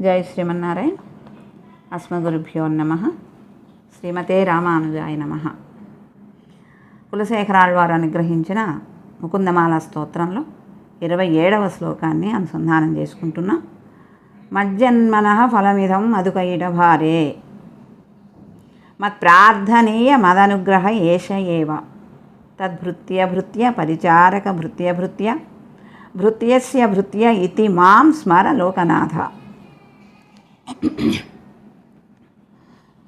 జై శ్రీమన్నారాయణ. అస్మగురుభ్యో నమ. శ్రీమతే రామానుజాయ నమ. కులశేఖరాళ్వారు అనుగ్రహించిన ముకుందమాల స్తోత్రంలో ఇరవై ఏడవ శ్లోకాన్ని అనుసంధానం చేసుకుంటున్నాం. మజ్జన్మన ఫలమిదం మధుకైట భారే. మత్ప్రార్థనీయ మదనుగ్రహ ఏష ఏవ. తద్భృత్య భృత్య పరిచారక భృత్య భృత్య. భృత్యస్య భృత్య ఇతి మాం స్మర లోకనాథ.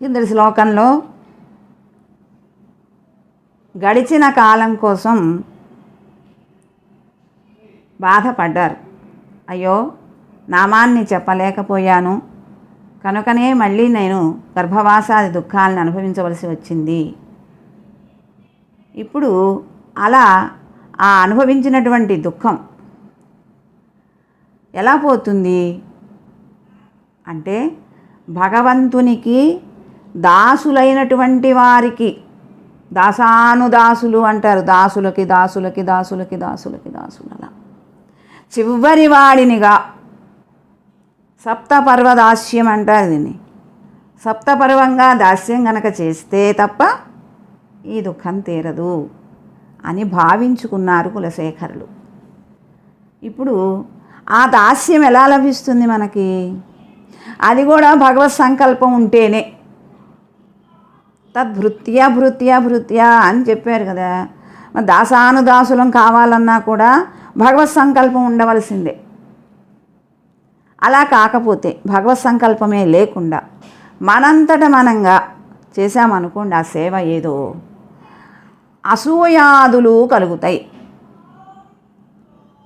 కిందటి శ్లోకంలో గడిచిన కాలం కోసం బాధపడ్డారు. అయ్యో నామాన్ని చెప్పలేకపోయాను. కనుకనే మళ్ళీ నేను గర్భవాసాది దుఃఖాలను అనుభవించవలసి వచ్చింది. ఇప్పుడు అలా ఆ అనుభవించినటువంటి దుఃఖం ఎలా పోతుంది? అంటే భగవంతునికి దాసులైనటువంటి వారికి దాసానుదాసులు అంటారు. దాసులకి దాసులకి దాసులకి దాసులకి దాసులలా చివరి వాడినిగా సప్తపర్వ దాస్యం అంటారు దీన్ని. సప్తపర్వంగా దాస్యం గనక చేస్తే తప్ప ఈ దుఃఖం తీరదు అని భావించుకున్నారు కులశేఖరులు. ఇప్పుడు ఆ దాస్యం ఎలా లభిస్తుంది మనకి? అది కూడా భగవత్ సంకల్పం ఉంటేనే. తద్భృత్య భృత్య భృత్య అని చెప్పారు కదా. దాసానుదాసులం కావాలన్నా కూడా భగవత్ సంకల్పం ఉండవలసిందే. అలా కాకపోతే భగవత్ సంకల్పమే లేకుండా మనంతట మనంగా చేశామనుకోండి ఆ సేవ ఏదో. అసూయాదులు కలుగుతాయి.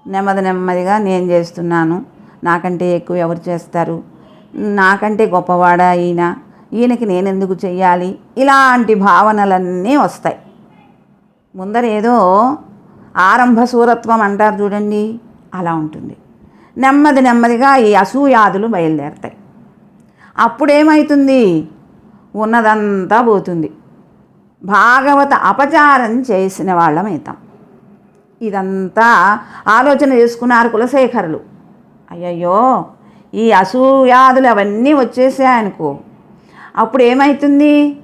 నెమ్మది నెమ్మదిగా నేను చేస్తున్నాను నాకంటే ఎక్కువ ఎవరు చేస్తారు? నాకంటే గొప్పవాడా ఈయన ఈయనకి నేనెందుకు చెయ్యాలి? ఇలాంటి భావనలన్నీ వస్తాయి. ముందరేదో ఆరంభ సూరత్వం అంటారు చూడండి అలా ఉంటుంది. నెమ్మది నెమ్మదిగా ఈ అసూయాదులు బయలుదేరతాయి. అప్పుడేమవుతుంది ఉన్నదంతా పోతుంది. భాగవత అపచారం చేసిన వాళ్ళమవుతాం ఇదంతా ఆలోచన చేసుకున్నారు కులశేఖరులు. అయ్యయ్యో! ఈ అసూయాదులు అవన్నీ వచ్చేసాయనుకో అప్పుడు ఏమవుతుంది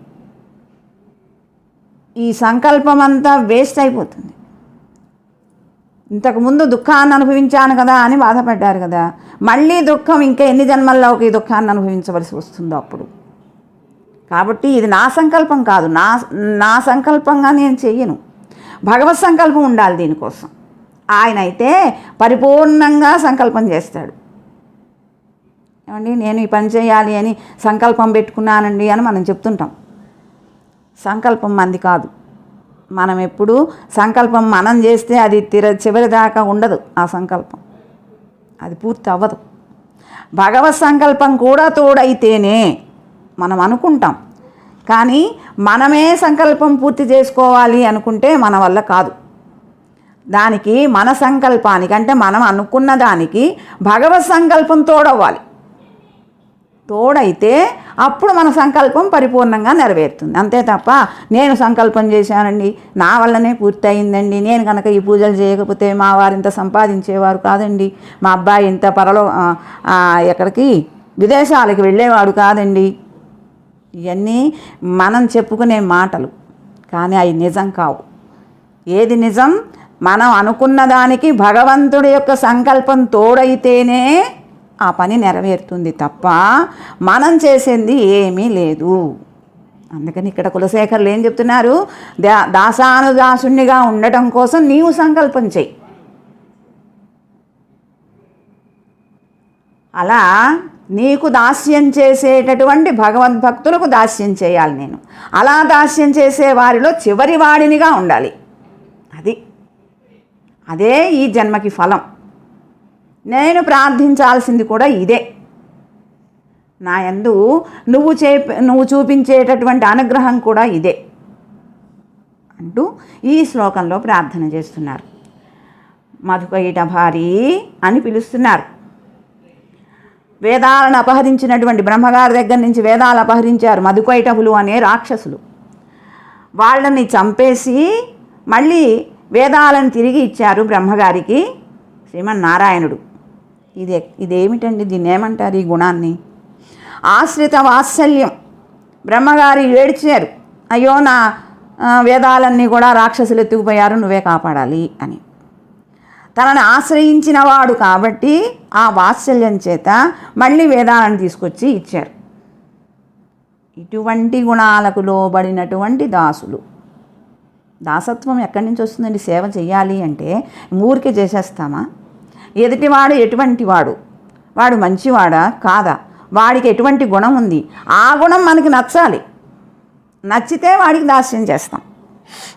ఈ సంకల్పం అంతా వేస్ట్ అయిపోతుంది. ఇంతకుముందు దుఃఖాన్ని అనుభవించాను కదా అని బాధపడ్డారు కదా. మళ్ళీ దుఃఖం ఇంకా ఎన్ని జన్మల్లో ఈ దుఃఖాన్ని అనుభవించవలసి వస్తుందో అప్పుడు. కాబట్టి ఇది నా సంకల్పం కాదు. నా నా సంకల్పంగా నేను చెయ్యను. భగవత్ సంకల్పం ఉండాలి దీనికోసం. ఆయన అయితే పరిపూర్ణంగా సంకల్పం చేస్తాడు. ఏమండి? నేను ఈ పని చేయాలి అని సంకల్పం పెట్టుకున్నానండి అని మనం చెప్తుంటాం. సంకల్పం మంది కాదు. మనం ఎప్పుడు సంకల్పం మనం చేస్తే అది తిర చివరి దాకా ఉండదు ఆ సంకల్పం. అది పూర్తి అవ్వదు. భగవత్ సంకల్పం కూడా తోడైతేనే మనం అనుకుంటాం. కానీ మనమే సంకల్పం పూర్తి చేసుకోవాలి అనుకుంటే మన వల్ల కాదు. దానికి మన సంకల్పానికి అంటే మనం అనుకున్న దానికి భగవత్ సంకల్పం తోడవ్వాలి. తోడైతే అప్పుడు మన సంకల్పం పరిపూర్ణంగా నెరవేరుతుంది. అంతే తప్ప నేను సంకల్పం చేశానండి నా వల్లనే పూర్తి అయిందండి నేను కనుక ఈ పూజలు చేయకపోతే మా వారు ఇంత సంపాదించేవారు కాదండి మా అబ్బాయి ఇంత పరలో ఎక్కడికి? విదేశాలకు వెళ్ళేవాడు కాదండి. ఇవన్నీ మనం చెప్పుకునే మాటలు కానీ అవి నిజం కావు. ఏది నిజం? మనం అనుకున్న దానికి భగవంతుడి యొక్క సంకల్పం తోడైతేనే ఆ పని నెరవేరుతుంది తప్ప మనం చేసింది ఏమీ లేదు. అందుకని ఇక్కడ కులశేఖరులు ఏం చెప్తున్నారు? దా దాసానుదాసుణ్ణిగా ఉండటం కోసం నీవు సంకల్పం చెయ్యి. అలా నీకు దాస్యం చేసేటటువంటి భగవద్భక్తులకు దాస్యం చేయాలి నేను. అలా దాస్యం చేసే వారిలో చివరి వాడినిగా ఉండాలి. అది. అదే ఈ జన్మకి ఫలం. నేను ప్రార్థించాల్సింది కూడా ఇదే. నా యందు నువ్వు చే నువ్వు చూపించేటటువంటి అనుగ్రహం కూడా ఇదే అంటూ ఈ శ్లోకంలో ప్రార్థన చేస్తున్నారు. మధుకైట భారీ అని పిలుస్తున్నారు. వేదాలను అపహరించినటువంటి బ్రహ్మగారి దగ్గర నుంచి వేదాలు అపహరించారు మధుకైటపులు అనే రాక్షసులు. వాళ్ళని చంపేసి మళ్ళీ వేదాలను తిరిగి ఇచ్చారు బ్రహ్మగారికి శ్రీమన్నారాయణుడు. ఇది ఇదేమిటండి దీన్ని ఏమంటారు ఈ గుణాన్ని? ఆశ్రిత వాత్సల్యం బ్రహ్మగారు ఏడ్చారు అయ్యో నా వేదాలన్నీ కూడా రాక్షసులు ఎత్తుకుపోయారు నువ్వే కాపాడాలి అని. తనని ఆశ్రయించిన వాడు కాబట్టి ఆ వాత్సల్యం చేత మళ్ళీ వేదాలను తీసుకొచ్చి ఇచ్చారు. ఇటువంటి గుణాలకు లోబడినటువంటి దాసులు. దాసత్వం ఎక్కడి నుంచి వస్తుందండి? సేవ చేయాలి అంటే ఊరికే చేసేస్తామా? ఎదుటివాడు ఎటువంటి వాడు వాడు మంచివాడా? కాదా? వాడికి ఎటువంటి గుణం ఉంది? ఆ గుణం మనకి నచ్చాలి. నచ్చితే వాడికి దాస్యం చేస్తాం.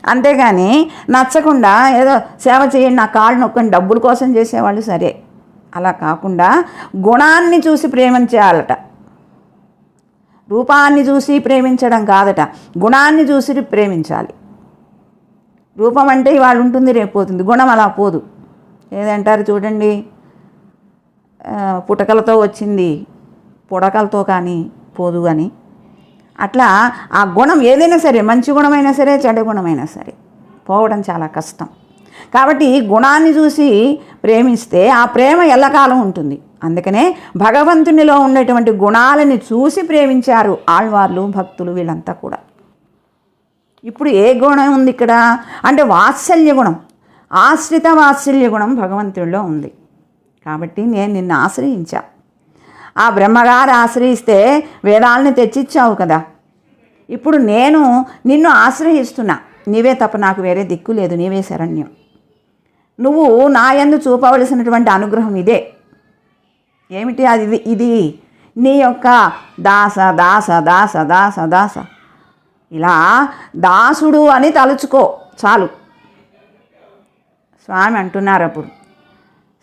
అంతేగాని నచ్చకుండా ఏదో సేవ చేయండి నా కాళ్ళు నొక్కని డబ్బుల కోసం చేసేవాళ్ళు సరే. అలా కాకుండా గుణాన్ని చూసి ప్రేమించాలట. రూపాన్ని చూసి ప్రేమించడం కాదట. గుణాన్ని చూసి ప్రేమించాలి. రూపం అంటే ఇవాళ ఉంటుంది రేపు పోతుంది. గుణం అలా పోదు. ఏదంటారు చూడండి? పుటకలతో వచ్చింది. పుడకలతో కానీ పోదు అని అట్లా ఆ గుణం ఏదైనా సరే మంచి గుణమైనా సరే చెడ్డ గుణమైనా సరే పోవడం చాలా కష్టం. కాబట్టి గుణాన్ని చూసి ప్రేమిస్తే ఆ ప్రేమ ఎల్లకాలం ఉంటుంది. అందుకనే భగవంతునిలో ఉండేటువంటి గుణాలని చూసి ప్రేమించారు ఆళ్వార్లు భక్తులు వీళ్ళంతా కూడా. ఇప్పుడు ఏ గుణం ఉంది ఇక్కడ? అంటే వాత్సల్య గుణం. ఆశ్రిత వాత్సల్య గుణం భగవంతుడిలో ఉంది. కాబట్టి నేను నిన్ను ఆశ్రయించా. ఆ బ్రహ్మగారు ఆశ్రయిస్తే వేదాలని తెచ్చిచ్చావు కదా. ఇప్పుడు నేను నిన్ను ఆశ్రయిస్తున్నా. నీవే తప్ప నాకు వేరే దిక్కు లేదు నీవే శరణ్యం. నువ్వు నా యందు చూపవలసినటువంటి అనుగ్రహం ఇదే. ఏమిటి అది? ఇది- ఇది నీ యొక్క దాస దాస దాస దాస దాస. ఇలా దాసుడు అని తలుచుకో చాలు. స్వామి అంటున్నారు అప్పుడు.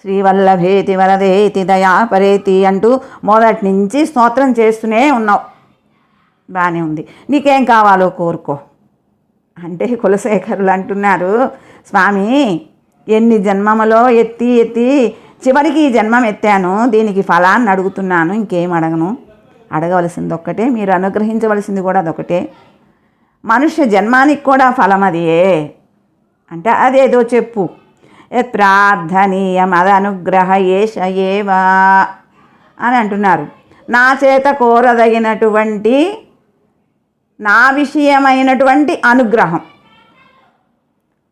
శ్రీవల్లభేతి వరదేతి దయాపరేతి అంటూ మొదటి నుంచి స్తోత్రం చేస్తూనే ఉన్నావు. బాగానే ఉంది. నీకేం కావాలో కోరుకో. అంటే కులశేఖరులు అంటున్నారు స్వామి ఎన్ని జన్మములో ఎత్తి ఎత్తి చివరికి ఈ జన్మం ఎత్తాను. దీనికి ఫలాన్ని అడుగుతున్నాను. ఇంకేం అడగను? అడగవలసింది ఒక్కటే. మీరు అనుగ్రహించవలసింది కూడా అదొకటే. మనుష్య జన్మానికి కూడా ఫలం అది అంటే అదేదో చెప్పు. యత్ ప్రార్థనీయం అదనుగ్రహ ఏష అని అంటున్నారు. నా చేత కోరదగినటువంటి నా విషయమైనటువంటి అనుగ్రహం.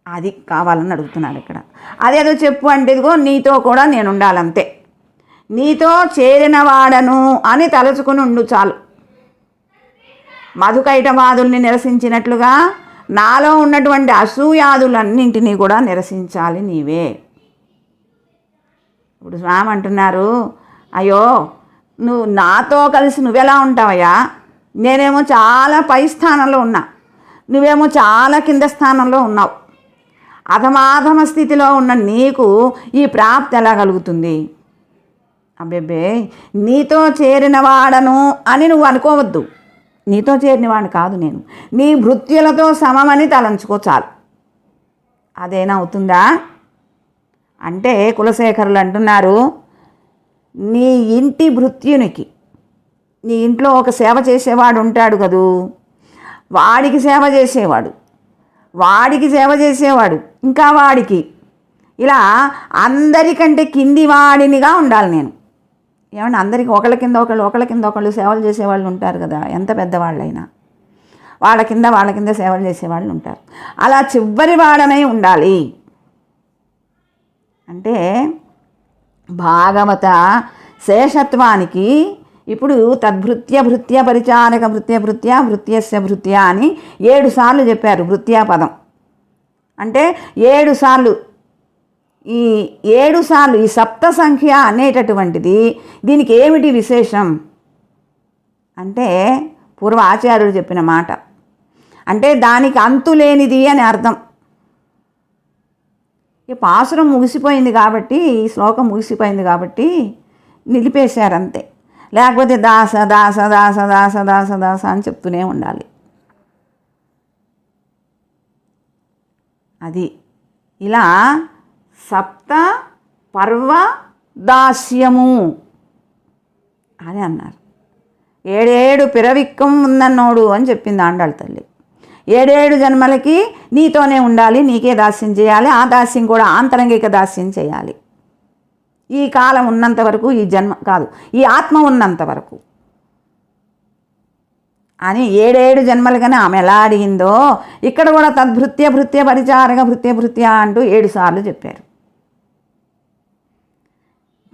అది కావాలని అడుగుతున్నారు ఇక్కడ. అదేదో చెప్పు అంటే ఇదిగో నీతో కూడా నేను ఉండాలంతే. నీతో చేరిన వాడను అని తలుచుకుని ఉండు చాలు. మధుకైటవాదుల్ని నిరసించినట్లుగా నాలో ఉన్నటువంటి అసూయాదులన్నింటినీ కూడా నిరసించాలి నీవే. ఇప్పుడు స్వామి అంటున్నారు అయ్యో నువ్వు నాతో కలిసి నువ్వెలా ఉంటావయ్యా? నేనేమో చాలా పై స్థానంలో ఉన్నా. నువ్వేమో చాలా కింద స్థానంలో ఉన్నావు. అధమాధమ స్థితిలో ఉన్న నీకు ఈ ప్రాప్తి ఎలా కలుగుతుంది? అబ్బెబ్బే నీతో చేరిన వాడను అని నువ్వు అనుకోవద్దు. నీతో చేరినవాడిని కాదు నేను. నీ భృత్యులతో సమమని తలంచుకో చాలు. అదేనా అవుతుందా? అంటే కులశేఖరులు అంటున్నారు నీ ఇంటి భృత్యునికి నీ ఇంట్లో ఒక సేవ చేసేవాడు ఉంటాడు కదూ? వాడికి సేవ చేసేవాడు వాడికి సేవ చేసేవాడు ఇంకా వాడికి. ఇలా అందరికంటే కింది వాడినిగా ఉండాలి నేను. ఏమన్నా అందరికీ ఒకళ్ళ కింద ఒకళ్ళు ఒకళ్ళ కింద ఒకళ్ళు సేవలు చేసేవాళ్ళు ఉంటారు కదా ఎంత పెద్దవాళ్ళైనా. వాళ్ళ కింద వాళ్ళ కింద సేవలు చేసేవాళ్ళు ఉంటారు. అలా చివరి వాడనై ఉండాలి. అంటే భాగవత శేషత్వానికి ఇప్పుడు తద్భృత్య భృత్య పరిచారక భృత్య భృత్య భృత్యస్య భృత్య అని ఏడు సార్లు చెప్పారు భృత్యా పదం. అంటే ఏడు సార్లు ఈ ఏడు సార్లు ఈ సప్త సంఖ్య అనేటటువంటిది దీనికి ఏమిటి విశేషం? అంటే పూర్వ ఆచార్యుడు చెప్పిన మాట. అంటే దానికి అంతు లేనిది అని అర్థం. ఈ పాసురం ముగిసిపోయింది కాబట్టి ఈ శ్లోకం ముగిసిపోయింది కాబట్టి నిలిపేశారు అంతే లేకపోతే దాస దాస దాస దాస దాస దాస అని చెప్తూనే ఉండాలి. అది ఇలా సప్త పర్వ దాస్యము అని అన్నారు. ఏడేడు పిరవిక్కం ఉందన్నోడు అని చెప్పింది ఆండాళ్ళ తల్లి. ఏడేడు జన్మలకి నీతోనే ఉండాలి నీకే దాస్యం చేయాలి ఆ దాస్యం కూడా ఆంతరంగిక దాస్యం చేయాలి. ఈ కాలం ఉన్నంత వరకు ఈ జన్మ కాదు ఈ ఆత్మ ఉన్నంత వరకు. అని ఏడేడు జన్మలుగానే ఆమె ఎలా అడిగిందో ఇక్కడ కూడా తద్భృత్య భృత్య పరిచారక భృత్య భృత్య అంటూ ఏడు సార్లు చెప్పారు.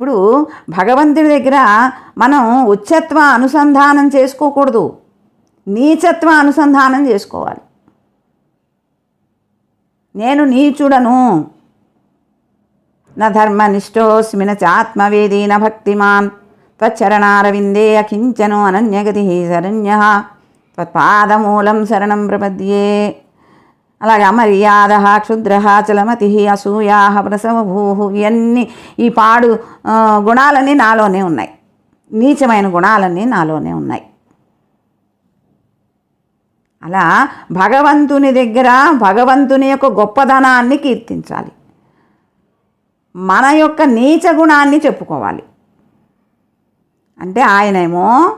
ఇప్పుడు భగవంతుడి దగ్గర మనం ఉచ్చత్వ అనుసంధానం చేసుకోకూడదు. నీచత్వ అనుసంధానం చేసుకోవాలి. నేను నీచుడను. న ధర్మనిష్టోస్మి న చాత్మవేదీ న భక్తిమాన్. త్వచ్చరణారవిందే అకించను అనన్యగతి శరణ్య. త్వత్పాదమూలం శరణం ప్రపద్యే. అలాగే అమర్యాద క్షుద్ర చలమతి అసూయాహ ప్రసవభూ ఇవన్నీ ఈ పాడు గుణాలన్నీ నాలోనే ఉన్నాయి. నీచమైన గుణాలన్నీ నాలోనే ఉన్నాయి. అలా భగవంతుని దగ్గర భగవంతుని యొక్క గొప్పదనాన్ని కీర్తించాలి. మన యొక్క నీచ గుణాన్ని చెప్పుకోవాలి. అంటే ఆయనేమో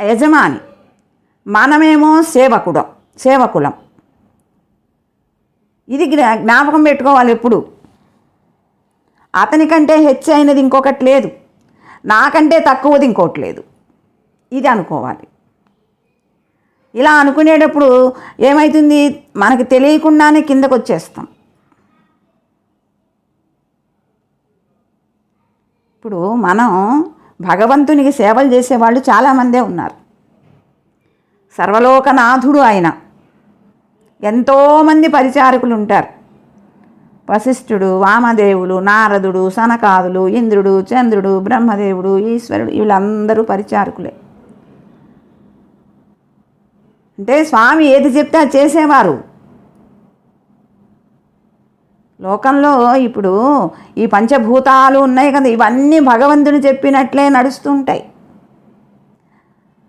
యజమాని మనమేమో సేవకుడం సేవకులం. ఇది జ్ఞా- జ్ఞాపకం పెట్టుకోవాలి ఎప్పుడు. అతనికంటే హెచ్చు అయినది ఇంకొకటి లేదు. నాకంటే తక్కువది ఇంకోటి లేదు. ఇది అనుకోవాలి. ఇలా అనుకునేటప్పుడు ఏమవుతుంది మనకి తెలియకుండానే కిందకు వచ్చేస్తాం ఇప్పుడు మనం భగవంతునికి సేవలు చేసేవాళ్ళు చాలామందే ఉన్నారు. సర్వలోకనాథుడు ఆయన. ఎంతోమంది పరిచారకులు ఉంటారు వశిష్ఠుడు వామదేవులు నారదుడు సనకాదులు ఇంద్రుడు చంద్రుడు బ్రహ్మదేవుడు ఈశ్వరుడు వీళ్ళందరూ పరిచారకులే. అంటే స్వామి ఏది చెప్తే అది చేసేవారు. లోకంలో ఇప్పుడు ఈ పంచభూతాలు ఉన్నాయి కదా ఇవన్నీ భగవంతుడు చెప్పినట్లే నడుస్తుంటాయి.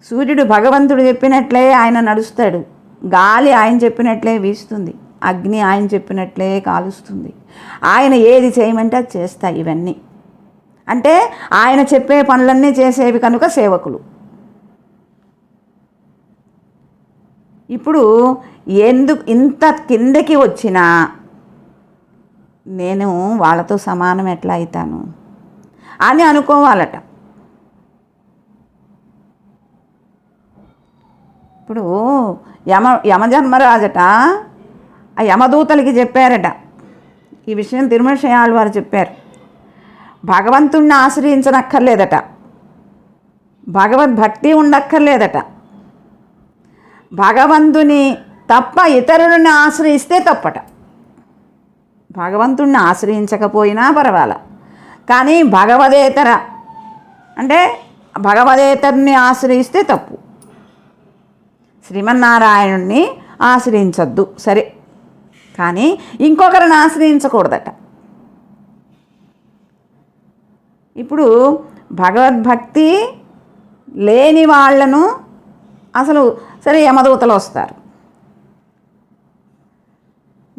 సూర్యుడు భగవంతుడు చెప్పినట్లే ఆయన నడుస్తాడు. గాలి ఆయన చెప్పినట్లే వీస్తుంది అగ్ని ఆయన చెప్పినట్లే కాలుస్తుంది. ఆయన ఏది చేయమంటే అది చేస్తాయి ఇవన్నీ. అంటే ఆయన చెప్పే పనులన్నీ చేసేవి కనుక సేవకులు. ఇప్పుడు ఎందుకు ఇంత కిందకి వచ్చినా నేను వాళ్ళతో సమానం ఎట్లా అవుతాను అని అనుకోవాలట. ఇప్పుడు యమ యమజన్మరాజట ఆ యమదూతలకి చెప్పారట. ఈ విషయం తిరుమల వారు చెప్పారు. భగవంతుణ్ణి ఆశ్రయించనక్కర్లేదట. భగవద్భక్తి ఉండక్కర్లేదట. భగవంతుని తప్ప ఇతరులను ఆశ్రయిస్తే తప్పట. భగవంతుణ్ణి ఆశ్రయించకపోయినా పర్వాలా. కానీ భగవదేతర అంటే భగవదేతరుని ఆశ్రయిస్తే తప్పు. శ్రీమన్నారాయణుణ్ణి ఆశ్రయించొద్దు. సరే. కానీ ఇంకొకరిని ఆశ్రయించకూడదట. ఇప్పుడు భగవద్భక్తి లేని వాళ్ళను అసలు సరే యమదూతలు వస్తారు.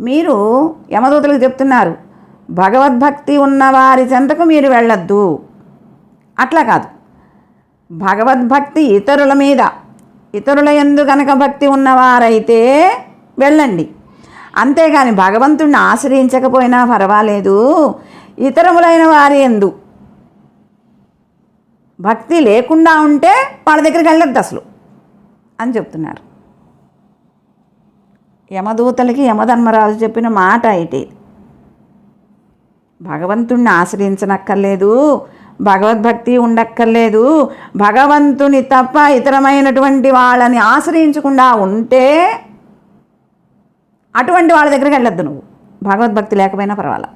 మీరు యమదూతలకు చెప్తున్నారు భగవద్భక్తి ఉన్నవారి చెంతకు మీరు వెళ్ళొద్దు. అట్లా కాదు. భగవద్భక్తి ఇతరుల మీద ఇతరుల ఎందు కనుక భక్తి ఉన్నవారైతే వెళ్ళండి. అంతేగాని భగవంతుణ్ణి ఆశ్రయించకపోయినా పర్వాలేదు. ఇతరములైన వారి ఎందు భక్తి లేకుండా ఉంటే వాళ్ళ దగ్గరికి వెళ్ళొద్దు అసలు అని చెప్తున్నారు. యమదూతలకి యమధర్మరాజు చెప్పిన మాట అయితే భగవంతుణ్ణి ఆశ్రయించనక్కర్లేదు. భగవద్భక్తి ఉండక్కర్లేదు. భగవంతుని తప్ప ఇతరమైనటువంటి వాళ్ళని ఆశ్రయించకుండా ఉంటే అటువంటి వాళ్ళ దగ్గరికి వెళ్ళొద్దు నువ్వు. భగవద్భక్తి లేకపోయినా పర్వాలా?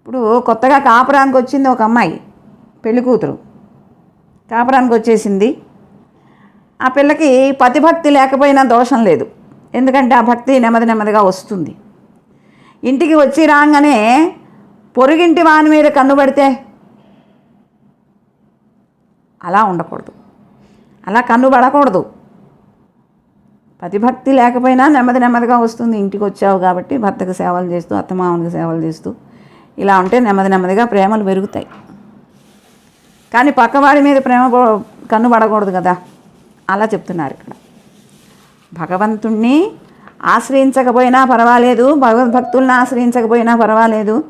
ఇప్పుడు కొత్తగా కాపురానికి వచ్చింది ఒక అమ్మాయి పెళ్ళి కూతురు. కాపురానికి వచ్చేసింది. ఆ పిల్లకి పతిభక్తి లేకపోయినా దోషం లేదు. ఎందుకంటే ఆ భక్తి నెమ్మది నెమ్మదిగా వస్తుంది. ఇంటికి వచ్చి రాగానే పొరుగింటి వాని మీద కన్ను పడితే అలా ఉండకూడదు. అలా కన్ను పడకూడదు. పతిభక్తి లేకపోయినా నెమ్మది నెమ్మదిగా వస్తుంది. ఇంటికి వచ్చావు కాబట్టి భర్తకు సేవలు చేస్తూ అత్తమామనికి సేవలు చేస్తూ ఇలా ఉంటే నెమ్మది నెమ్మదిగా ప్రేమలు పెరుగుతాయి. కానీ పక్కవాడి మీద ప్రేమ కన్ను పడకూడదు కదా. అలా చెప్తున్నారు ఇక్కడ. భగవంతుణ్ణి ఆశ్రయించకపోయినా పర్వాలేదు. భగవద్భక్తుల్ని ఆశ్రయించకపోయినా పర్వాలేదు.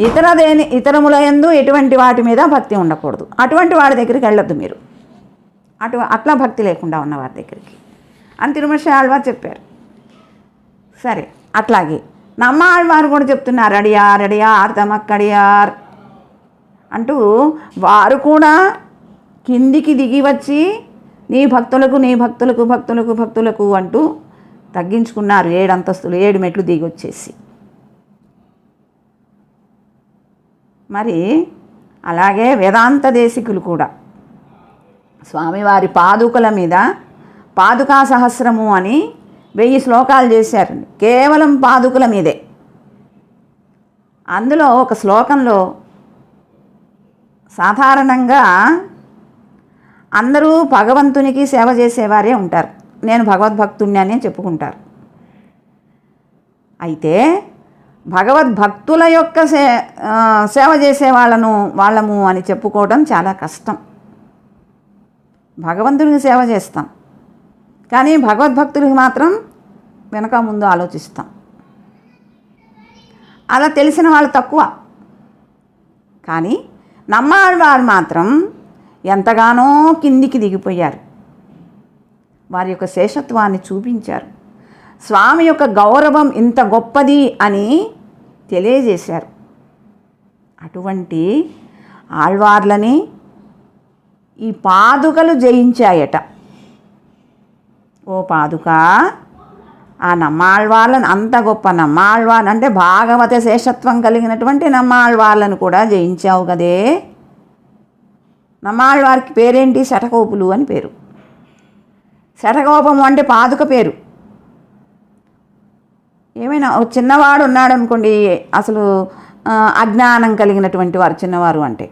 ఇతర దేని ఇతరములయందు ఎటువంటి వాటి మీద భక్తి ఉండకూడదు. అటువంటి వాడి దగ్గరికి వెళ్ళొద్దు మీరు. అటు అట్లా భక్తి లేకుండా ఉన్న వారి దగ్గరికి. అని తిరుమల ఆళ్వారు చెప్పారు. సరే అట్లాగే. నమ్మ ఆళ్వారు కూడా చెప్తున్నారు అడియార్ అడియార్ తమక్కడియార్ అంటూ వారు కూడా కిందికి దిగి వచ్చి నీ భక్తులకు నీ భక్తులకు భక్తులకు భక్తులకు అంటూ తగ్గించుకున్నారు. ఏడు అంతస్తులు ఏడు మెట్లు దిగి వచ్చేసి. మరి అలాగే వేదాంత దేశికులు కూడా. స్వామివారి పాదుకల మీద పాదుకా సహస్రము అని వెయ్యి శ్లోకాలు చేశారండి కేవలం పాదుకల మీదే. అందులో ఒక శ్లోకంలో సాధారణంగా అందరూ భగవంతునికి సేవ చేసేవారే ఉంటారు. నేను భగవద్భక్తుణ్ణి అని చెప్పుకుంటారు. అయితే భగవద్భక్తుల యొక్క సే సేవ చేసే వాళ్ళను వాళ్ళము అని చెప్పుకోవడం చాలా కష్టం. భగవంతునికి సేవ చేస్తాం. కానీ భగవద్భక్తులకి మాత్రం వెనక ముందు ఆలోచిస్తాం. అలా తెలిసిన వాళ్ళు తక్కువ. కానీ నమ్మవారు మాత్రం ఎంతగానో కిందికి దిగిపోయారు. వారి యొక్క శేషత్వాన్ని చూపించారు. స్వామి యొక్క గౌరవం ఇంత గొప్పది అని తెలియజేశారు. అటువంటి ఆళ్వార్లని ఈ పాదుకలు జయించాయట. ఓ పాదుక ఆ నమ్మాళ్వాళ్ళని అంత గొప్ప నమ్మాళ్వాన్ అంటే భాగవత శేషత్వం కలిగినటువంటి నమ్మాళ్వాళ్ళను కూడా జయించావు కదే. నమ్మాళ్వారికి పేరేంటి? శటకోపులు అని పేరు. శటకోపము అంటే పాదుక పేరు. ఏమైనా ఒక చిన్నవాడు ఉన్నాడు అనుకోండి అసలు అజ్ఞానం కలిగినటువంటి వారు చిన్నవారు అంటే.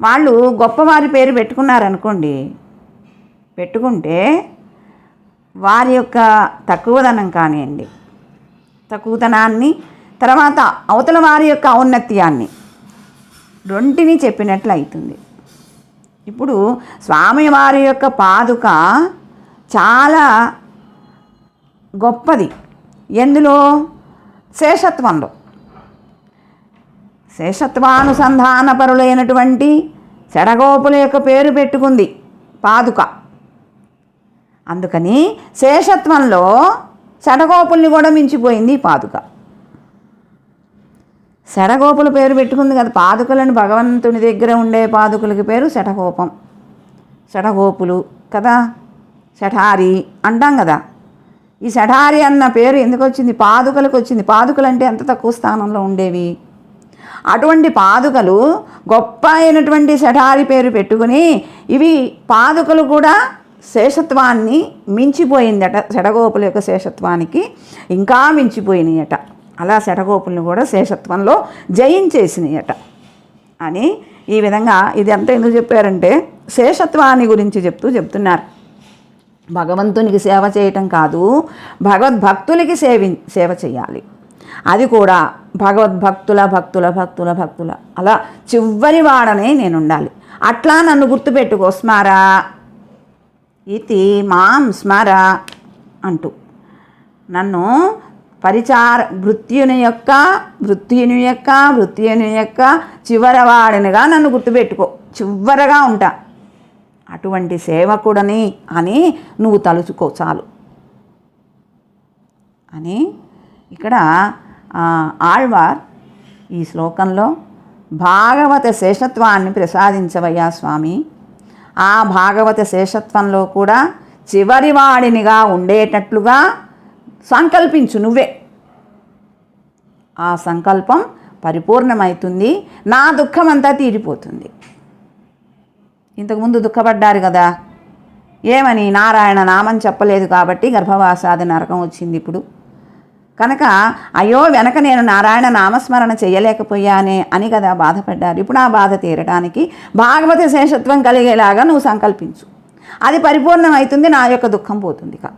వాళ్ళు గొప్పవారి పేరు పెట్టుకున్నారనుకోండి పెట్టుకుంటే వారి యొక్క తక్కువదనం కానివ్వండి తక్కువతనాన్ని తర్వాత అవతల వారి యొక్క ఔన్నత్యాన్ని రెంటిని చెప్పినట్లు అవుతుంది ఇప్పుడు స్వామివారి యొక్క పాదుక చాలా గొప్పది. ఎందులో? శేషత్వంలో. శేషత్వానుసంధానపరులైనటువంటి చెడగోపుల యొక్క పేరు పెట్టుకుంది పాదుక. అందుకని శేషత్వంలో చెడగోపుల్ని కూడా మించిపోయింది పాదుక. శడగోపుల పేరు పెట్టుకుంది కదా పాదుకలను భగవంతుని దగ్గర ఉండే పాదుకలకి పేరు శటగోపం. శటగోపులు కదా శఠారి అంటాం కదా. ఈ సఠారి అన్న పేరు ఎందుకు వచ్చింది పాదుకలకు వచ్చింది పాదుకలు అంటే ఎంత తక్కువ స్థానంలో ఉండేవి? అటువంటి పాదుకలు గొప్ప అయినటువంటి సఠారి పేరు పెట్టుకుని ఇవి పాదుకలు కూడా శేషత్వాన్ని మించిపోయిందట. శటగోపుల యొక్క శేషత్వానికి ఇంకా మించిపోయినాయట. అలా శటగోపులను కూడా శేషత్వంలో జయించేసినాయట. అని ఈ విధంగా ఇది అంతా ఎందుకు చెప్పారంటే శేషత్వాన్ని గురించి చెప్తూ చెప్తున్నారు. భగవంతునికి సేవ చేయటం కాదు భగవద్భక్తులకి సేవి సేవ చేయాలి. అది కూడా భగవద్భక్తుల భక్తుల భక్తుల భక్తుల. అలా చివరి వాడనే నేను ఉండాలి అట్లా నన్ను గుర్తుపెట్టుకో స్మర. ఇది మాం స్మర అంటూ. నన్ను పరిచార భృత్యుని యొక్క భృత్యుని యొక్క భృత్యుని యొక్క చివరవాడినిగా నన్ను గుర్తుపెట్టుకో. చివరగా ఉంటా. అటువంటి సేవకుడని అని నువ్వు తలుచుకో చాలు. అని ఇక్కడ ఆళ్వార్ ఈ శ్లోకంలో భాగవత శేషత్వాన్ని ప్రసాదించవయ్యా స్వామి. ఆ భాగవత శేషత్వంలో కూడా చివరి వాడినిగా ఉండేటట్లుగా సంకల్పించు నువ్వే. ఆ సంకల్పం పరిపూర్ణమవుతుంది నా దుఃఖమంతా తీరిపోతుంది. ఇంతకుముందు దుఃఖపడ్డారు కదా. ఏమని? నారాయణ నామం చెప్పలేదు కాబట్టి గర్భవాసాది నరకం వచ్చింది ఇప్పుడు. కనుక అయ్యో వెనక నేను నారాయణ నామస్మరణ చేయలేకపోయానే అని కదా బాధపడ్డారు. ఇప్పుడు ఆ బాధ తీరడానికి భాగవత శేషత్వం కలిగేలాగా నువ్వు సంకల్పించు. అది పరిపూర్ణమవుతుంది నా యొక్క దుఃఖం పోతుంది కా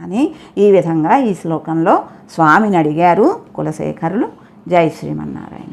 అని ఈ విధంగా ఈ శ్లోకంలో స్వామిని అడిగారు కులశేఖరులు. జై శ్రీమన్నారాయణ.